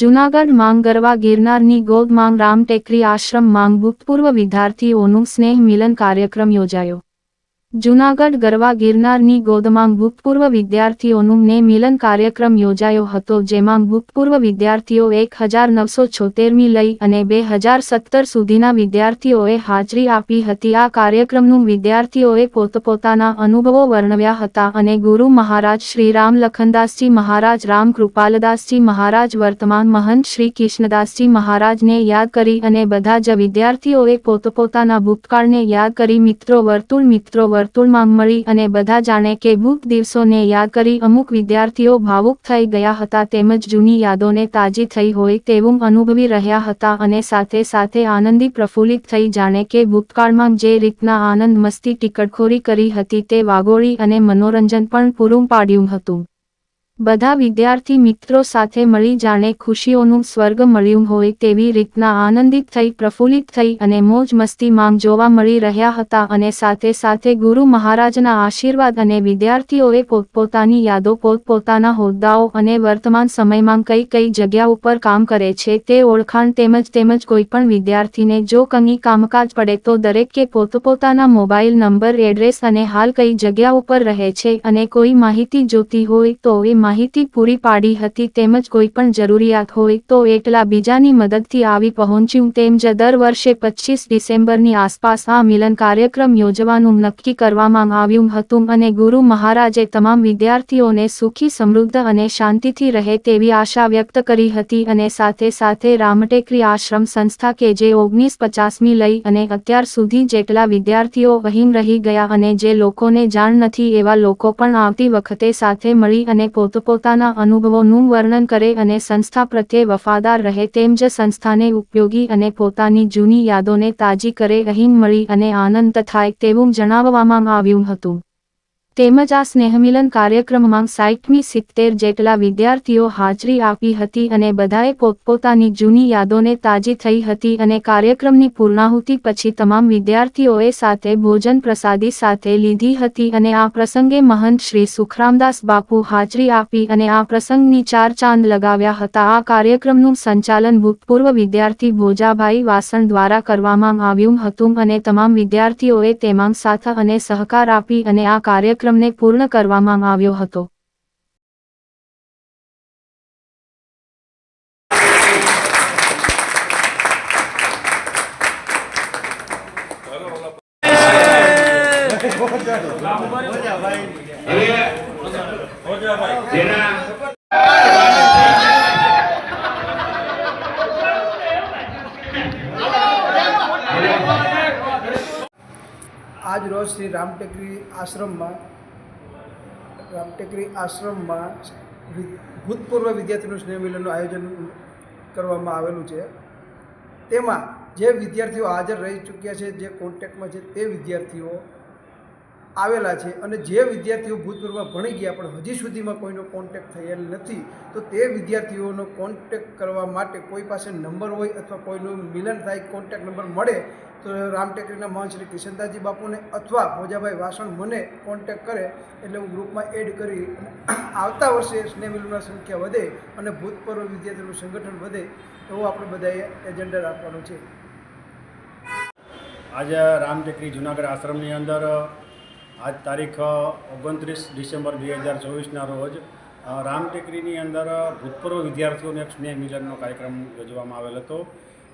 જૂનાગઢ માંગ ગરવા ગિરનારની ગોદ માંગ રામ આશ્રમ માંગ ભૂતપૂર્વ વિદ્યાર્થીઓનું સ્નેહ મિલન કાર્યક્રમ યોજાયો. જૂનાગઢ ગરવા ગિરનારની ગોદમાં ભૂતપૂર્વ વિદ્યાર્થીઓનું ને મિલન કાર્યક્રમ યોજાયો હતો, જેમાં ભૂતપૂર્વ વિદ્યાર્થીઓ એક હજાર લઈ અને બે સુધીના વિદ્યાર્થીઓએ હાજરી આપી હતી. આ કાર્યક્રમનું વિદ્યાર્થીઓએ પોતપોતાના અનુભવો વર્ણવ્યા હતા અને ગુરુ મહારાજ શ્રી રામ લખનદાસજી મહારાજ, રામ કૃપાલદાસજી મહારાજ, વર્તમાન મહંત શ્રી કૃષ્ણદાસજી મહારાજને યાદ કરી અને બધા જ વિદ્યાર્થીઓએ પોતપોતાના ભૂતકાળને યાદ કરી, મિત્રો, વર્તુળ મિત્રો વર્તુળમાં મળી અને બધા જાણે કે ભૂત દિવસોને યાદ કરી અમુક વિદ્યાર્થીઓ ભાવુક થઈ ગયા હતા તેમજ જૂની યાદોને તાજી થઈ હોય તેવું અનુભવી રહ્યા હતા અને સાથે સાથે આનંદી પ્રફુલ્લિત થઈ જાણે કે ભૂતકાળમાં જે રીતના આનંદ મસ્તી ટિકટખોરી કરી હતી તે વાગોળી અને મનોરંજન પણ પૂરું પાડ્યું હતું. બધા વિદ્યાર્થી મિત્રો સાથે મળી જાણે ખુશીઓનું સ્વર્ગ મળ્યું હોય તેવી રીતના આનંદિત થઈ, પ્રફુલ્લિત થઈ અને મોજ મસ્તી માંગ જોવા મળી રહ્યા હતા અને સાથે સાથે ગુરુ મહારાજના આશીર્વાદ અને વિદ્યાર્થીઓએ પોતપોતાની યાદો, પોતપોતાના હોદ્દાઓ અને વર્તમાન સમયમાં કઈ કઈ જગ્યા ઉપર કામ કરે છે તે ઓળખાણ તેમજ તેમજ કોઈપણ વિદ્યાર્થીને જો કંઈ કામકાજ પડે તો દરેકે પોતપોતાના મોબાઈલ નંબર, એડ્રેસ અને હાલ કઈ જગ્યા ઉપર રહે છે અને કોઈ માહિતી જોતી હોય તો એ માહિતી પૂરી પાડી હતી તેમજ કોઈ પણ જરૂરિયાત હોય તો એકલા બીજાની મદદથી આવી પહોંચ્યું તેમજ દર વર્ષે પચીસ ડિસેમ્બરની આસપાસ આ મિલન કાર્યક્રમ યોજવાનું નક્કી કરવામાં આવ્યું હતું અને ગુરુ મહારાજે તમામ વિદ્યાર્થીઓને સુખી, સમૃદ્ધ અને શાંતિથી રહે તેવી આશા વ્યક્ત કરી હતી અને સાથે સાથે રામટેકરી આશ્રમ સંસ્થા કે જે ઓગણીસ પચાસમી લઈ અને અત્યાર સુધી જેટલા વિદ્યાર્થીઓ અહીં રહી ગયા અને જે લોકોને જાણ નથી એવા લોકો પણ આવતી વખતે સાથે મળી અને પોતપોતાના અનુભવોનું વર્ણન કરે અને સંસ્થા પ્રત્યે વફાદાર રહે તેમ જ સંસ્થાને ઉપયોગી અને પોતાની જૂની યાદોને તાજી કરે અહીં મળી અને આનંદ થાય તેવું જણાવવામાં આવ્યું હતું. તેમજ આ સ્નેહમિલન કાર્યક્રમમાં સાઠમી સિત્તેર જેટલા વિદ્યાર્થીઓ હાજરી આપી હતી અને બધાએ પોતપોતાની જૂની યાદોને તાજી થઈ હતી અને કાર્યક્રમની પૂર્ણાહુતિ પછી તમામ વિદ્યાર્થીઓએ સાથે ભોજન પ્રસાદી સાથે લીધી હતી અને આ પ્રસંગે મહંત શ્રી સુખરામદાસ બાપુ હાજરી આપી અને આ પ્રસંગની ચાર ચાંદ લગાવ્યા હતા. આ કાર્યક્રમનું સંચાલન ભૂતપૂર્વ વિદ્યાર્થી ભોજાભાઈ વાસણ દ્વારા કરવામાં આવ્યું હતું અને તમામ વિદ્યાર્થીઓએ તેમાં સાથ અને સહકાર આપી અને આ કાર્યક્રમને પૂર્ણ કરવામાં આવ્યો હતો. આજ રોજ શ્રી રામટેકરી આશ્રમમાં રામટેકરી આશ્રમમાં ભૂતપૂર્વ વિદ્યાર્થીનું સ્નેહ મિલનનું આયોજન કરવામાં આવેલું છે. તેમાં જે વિદ્યાર્થીઓ હાજર રહી ચૂક્યા છે, જે કોન્ટેક્ટમાં છે, તે વિદ્યાર્થીઓ આવેલા છે અને જે વિદ્યાર્થીઓ ભૂતપૂર્વમાં ભણી ગયા પણ હજી સુધીમાં કોઈનો કોન્ટેક્ટ થયેલ નથી, તો તે વિદ્યાર્થીઓનો કોન્ટેક્ટ કરવા માટે કોઈ પાસે નંબર હોય અથવા કોઈનું મિલન થાય કોન્ટેક્ટ નંબર મળે, તો રામટેકરીના મહંત શ્રી કિશનદાસજી બાપુને અથવા ભોજાભાઈ વાસણ મને કોન્ટેક્ટ કરે એટલે હું ગ્રુપમાં એડ કરી આવતા વર્ષે સ્નેહમિલનની સંખ્યા વધે અને ભૂતપૂર્વ વિદ્યાર્થીઓનું સંગઠન વધે, એવું આપણે બધાએ એજન્ડા રાખવાનું છે. આજે રામટેકરી જુનાગઢ આશ્રમની અંદર આજ તારીખ ઓગણત્રીસ ડિસેમ્બર બે હજાર ચોવીસના રોજ રામટેકરીની અંદર ભૂતપૂર્વ વિદ્યાર્થીઓનો એક સ્નેહ મિલનનો કાર્યક્રમ યોજવામાં આવેલ હતો.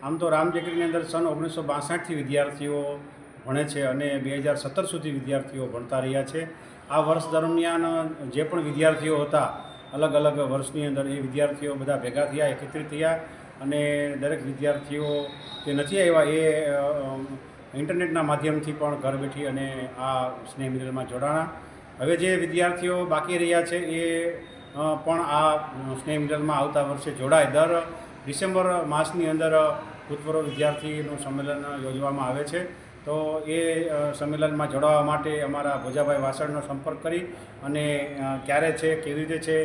આમ તો રામટેકરીની અંદર સન ઓગણીસો બાસઠથી વિદ્યાર્થીઓ ભણે છે અને બે હજાર સત્તર સુધી વિદ્યાર્થીઓ ભણતા રહ્યા છે. આ વર્ષ દરમિયાન જે પણ વિદ્યાર્થીઓ હતા, અલગ અલગ વર્ષની અંદર એ વિદ્યાર્થીઓ બધા ભેગા થયા, એકત્રિત થયા અને દરેક વિદ્યાર્થીઓ જે નથી આવ્યા એ ઇન્ટરનેટના માધ્યમથી પણ ઘર બેઠી અને આ સ્નેહ મિલનમાં જોડાણા. હવે જે વિદ્યાર્થીઓ બાકી રહ્યા છે એ પણ આ સ્નેહ મિલનમાં આવતા વર્ષે જોડાય. દર ડિસેમ્બર માસની અંદર ભૂતપૂર્વ વિદ્યાર્થીનું સંમેલન યોજવામાં આવે છે. તો એ સંમેલનમાં જોડાવા માટે અમારા ભોજાભાઈ વાસણનો સંપર્ક કરી અને ક્યારે છે, કેવી રીતે છે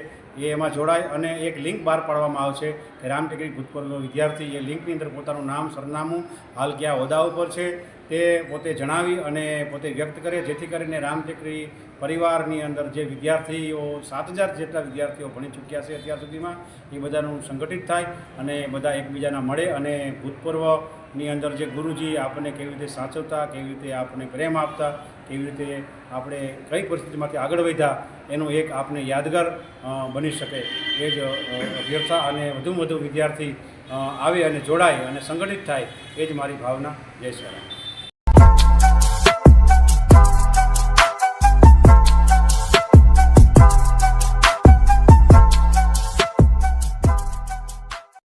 એ એમાં જોડાય અને એક લિંક બહાર પાડવામાં આવશે કે રામટેકરી ભૂતપૂર્વ વિદ્યાર્થી. એ લિંકની અંદર પોતાનું નામ, સરનામું, હાલ કયા હોદ્દા ઉપર છે તે પોતે જણાવી અને પોતે વ્યક્ત કરે, જેથી કરીને રામટેકરી પરિવારની અંદર જે વિદ્યાર્થીઓ, સાત હજાર જેટલા વિદ્યાર્થીઓ ભણી ચૂક્યા છે અત્યાર સુધીમાં, એ બધાનું સંગઠિત થાય અને બધા એકબીજાના મળે અને ભૂતપૂર્વની અંદર જે ગુરુજી આપણને કેવી રીતે સાચવતા, કેવી રીતે આપણને પ્રેમ આપતા, કેવી રીતે આપણે કઈ પરિસ્થિતિમાંથી આગળ વધ્યા, એનું એક આપણે યાદગાર બની શકે એ જ અભ્યર્થા અને વધુમાં વધુ વિદ્યાર્થી આવે અને જોડાય અને સંગઠિત થાય એ જ મારી ભાવના. જય શ્રી